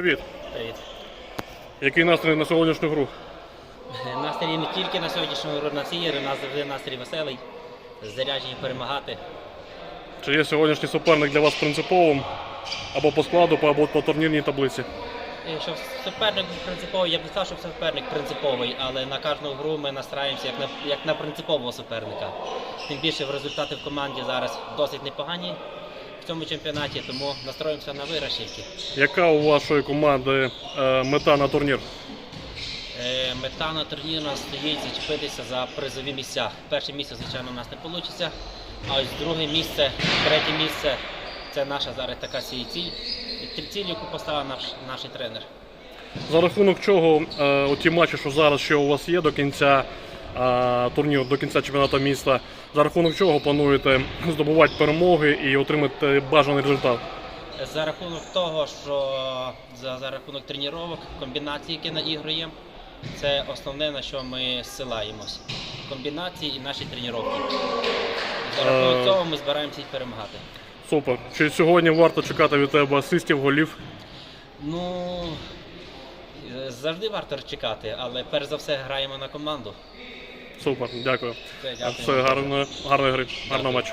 Привіт. Привіт. Який настрій на сьогоднішню гру? Настрій не тільки на сьогоднішньому гру на цій у нас завжди настрій веселий, заряджені перемагати. Чи є сьогоднішній суперник для вас принциповим? Або по складу, або по турнірній таблиці? Щоб суперник був принциповий, я б не сказав, що суперник принциповий, але на кожну гру ми настраємося як на, як на принципового суперника. Тим більше результати в команді зараз досить непогані в цьому чемпіонаті, тому настроїмося на виграш тільки. Яка у вашої команди е, мета на турнір? Е, Мета на турнірі у нас стоїть зачепитися за призові місця. Перше місце, звичайно, у нас не вийде, а ось друге місце, третє місце це наша зараз така ціль. Три цілі, яку поставив наш, наш тренер. За рахунок чого е, ті матчі, що зараз ще у вас є до кінця турніру, до кінця чемпіонату міста, за рахунок чого плануєте здобувати перемоги і отримати бажаний результат? За рахунок того, що за, за рахунок тренувань, комбінацій, які наігруємо, це основне, на що ми зсилаємось. Комбінації і наші тренування. За рахунок Е. цього ми збираємося і перемагати. Супер. Чи сьогодні варто чекати від тебе асистів, голів? Ну е, завжди варто чекати, але перш за все граємо на команду. Супер, дякую. Все, гарно, гарної, гри, гарного матчу.